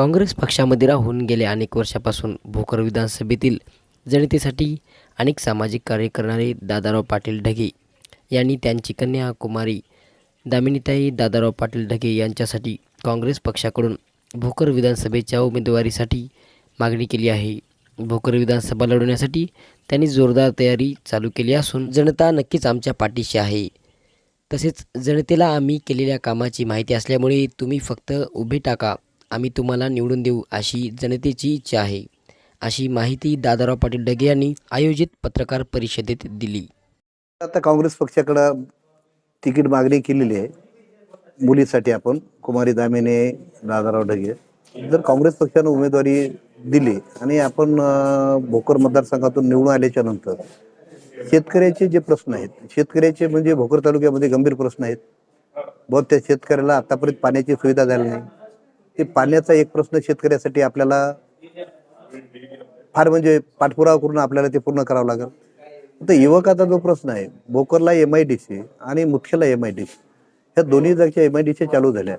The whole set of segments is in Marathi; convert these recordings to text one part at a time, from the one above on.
काँग्रेस पक्षामध्ये राहून गेल्या अनेक वर्षापासून भोकर विधानसभेतील जनतेसाठी अनेक सामाजिक कार्य करणारे दादाराव पाटील ढगे यांनी त्यांची कन्या कुमारी दामिनीताई दादाराव पाटील ढगे यांच्यासाठी काँग्रेस पक्षाकडून भोकर विधानसभेच्या उमेदवारीसाठी मागणी केली आहे. भोकर विधानसभा लढवण्यासाठी त्यांनी जोरदार तयारी चालू केली असून जनता नक्कीच आमच्या पाठीशी आहे. तसेच जनतेला आम्ही केलेल्या कामाची माहिती असल्यामुळे तुम्ही फक्त उभे टाका. आम्ही तुम्हाला निवडून देऊ अशी जनतेची इच्छा आहे. अशी माहिती दादाराव पाटील डगे यांनी आयोजित पत्रकार परिषदेत दिली. आता काँग्रेस पक्षाकडं तिकीट मागणी केलेली आहे. मुलीसाठी आपण कुमारी दामिने दादाराव ढगे. जर काँग्रेस पक्षानं उमेदवारी दिली आणि आपण भोकर मतदारसंघातून निवडून आल्याच्यानंतर शेतकऱ्याचे जे प्रश्न आहेत शेतकऱ्याचे म्हणजे भोकर तालुक्यामध्ये गंभीर प्रश्न आहेत. बहुत त्या शेतकऱ्याला आतापर्यंत पाण्याची सुविधा झाली नाही. ते पाण्याचा एक प्रश्न शेतकऱ्यासाठी आपल्याला फार म्हणजे पाठपुरावा करून आपल्याला ते पूर्ण करावं लागेल. तर युवकाचा जो प्रश्न आहे भोकरला एम आय डी सी आणि मुख्यला एम आय डी सी ह्या दोन्ही जागच्या एम आय डी सी चालू झाल्या.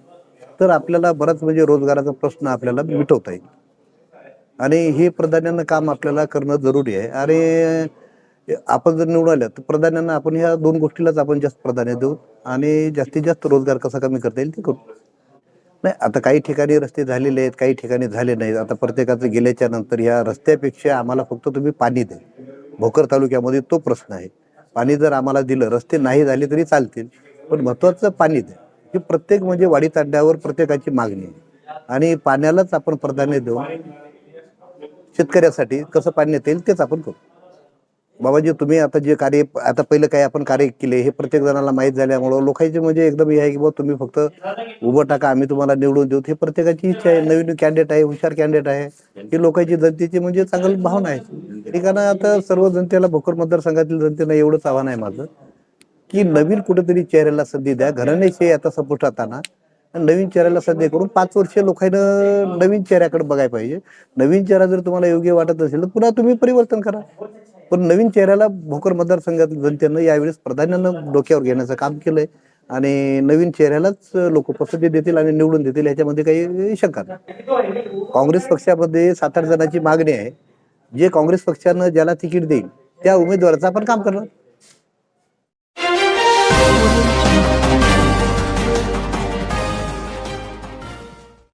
तर आपल्याला बराच म्हणजे रोजगाराचा प्रश्न आपल्याला मिटवता येईल. आणि हे प्राधान्यानं काम आपल्याला करणं जरुरी आहे. आणि आपण जर निवडून आल्या तर प्राधान्यानं आपण ह्या दोन गोष्टीलाच आपण जास्त प्राधान्य देऊ आणि जास्तीत जास्त रोजगार कसा कमी करता येईल ते करू. नाही आता काही ठिकाणी रस्ते झालेले आहेत काही ठिकाणी झाले नाहीत. आता प्रत्येकाचं गेल्याच्यानंतर या रस्त्यापेक्षा आम्हाला फक्त तुम्ही पाणी द्या. भोकर तालुक्यामध्ये तो प्रश्न आहे. पाणी जर आम्हाला दिलं रस्ते नाही झाले तरी चालतील पण महत्वाचं पाणी द्या. ही प्रत्येक म्हणजे वाडी तांड्यावर प्रत्येकाची मागणी आहे. आणि पाण्यालाच आपण प्राधान्य देऊ शेतकऱ्यासाठी कसं पाणी येता येईल तेच आपण करू. बाबाजी तुम्ही आता जे कार्य आता पहिलं काय आपण कार्य केले हे प्रत्येक जणाला माहीत झाल्यामुळं लोकांचे म्हणजे एकदम हे आहे की बाबा तुम्ही फक्त उभं टाका आम्ही तुम्हाला निवडून देऊ. हे प्रत्येकाची इच्छा आहे नवीन कॅन्डिडेट आहे हुशार कॅन्डिडेट आहे. ही लोकांची जनतेची म्हणजे चांगली भावना आहे. ठिकाणं आता सर्व जनतेला भोकर मतदारसंघातील जनतेला एवढंच आव्हान आहे माझं की नवीन कुठेतरी चेहऱ्याला संधी द्या. घराण्याचे आता सपोर्ट राहताना नवीन चेहऱ्याला सध्या करून पाच वर्ष लोकांना नवीन चेहऱ्याकडे बघायला पाहिजे. नवीन चेहरा जर तुम्हाला योग्य वाटत असेल तर पुन्हा तुम्ही परिवर्तन करा. पण नवीन चेहऱ्याला भोकर मतदारसंघातील जनतेनं यावेळेस प्राधान्यानं डोक्यावर घेण्याचं काम केलंय आणि नवीन चेहऱ्यालाच लोक पसंती देतील आणि निवडून देतील याच्यामध्ये काही शंका नाही. काँग्रेस पक्षामध्ये सात आठ जणांची मागणी आहे. जे काँग्रेस पक्षानं ज्याला तिकीट देईल त्या उमेदवाराचं आपण काम करणार.